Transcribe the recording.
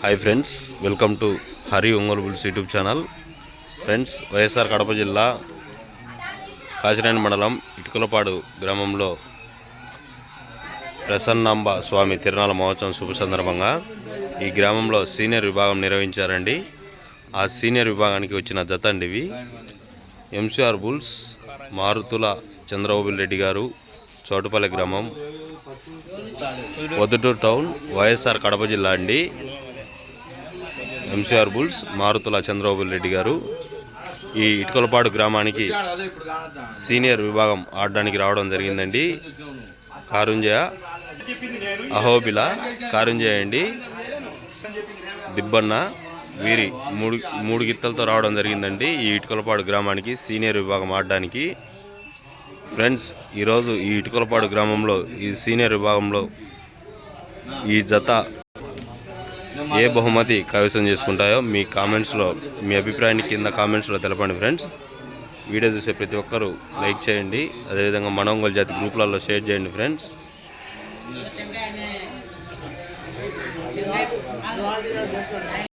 Hi friends welcome to Hari Ongole bulls YouTube channel. Friends YSR Kadapa జిల్లా కాచినేని మండలం ఇటుకలపాడు గ్రామంలో ప్రసన్నాంబ స్వామి తిరునాళ మహోత్సవం శుభ సందర్భంగా ఈ గ్రామంలో సీనియర్ విభాగం నిర్వహించారండి. ఆ సీనియర్ విభాగానికి వచ్చిన జత అండి ఇవి. ఎంసీఆర్ బుల్స్ మారుతుల చంద్రబాబు రెడ్డి గారు చోటుపల్లి గ్రామం వదుటూరు టౌన్ వైఎస్ఆర్ కడప జిల్లా అండి. MCR bulls Maruthula Chandrababu Reddy garu. ఈ ఇటుకలపాడు గ్రామానికి సీనియర్ విభాగం ఆడడానికి రావడం జరిగిందండి. కారుంజయ అహోబిల కారుంజయ అండి. దిబ్బన్న వీరి మూడు మూడు గిత్తలతో రావడం జరిగిందండి. ఈ ఇటుకలపాడు గ్రామానికి సీనియర్ విభాగం ఆడడానికి. ఫ్రెండ్స్ ఈరోజు ఈ ఇటుకలపాడు గ్రామంలో ఈ సీనియర్ విభాగంలో ఈ జత ఏ బహుమతి కైవసం చేసుకుంటాయో మీ కామెంట్స్లో మీ అభిప్రాయాన్ని కింద కామెంట్స్లో తెలపండి ఫ్రెండ్స్. వీడియో చూసే ప్రతి ఒక్కరూ లైక్ చేయండి. అదేవిధంగా మన జాతి గ్రూపులలో షేర్ చేయండి ఫ్రెండ్స్.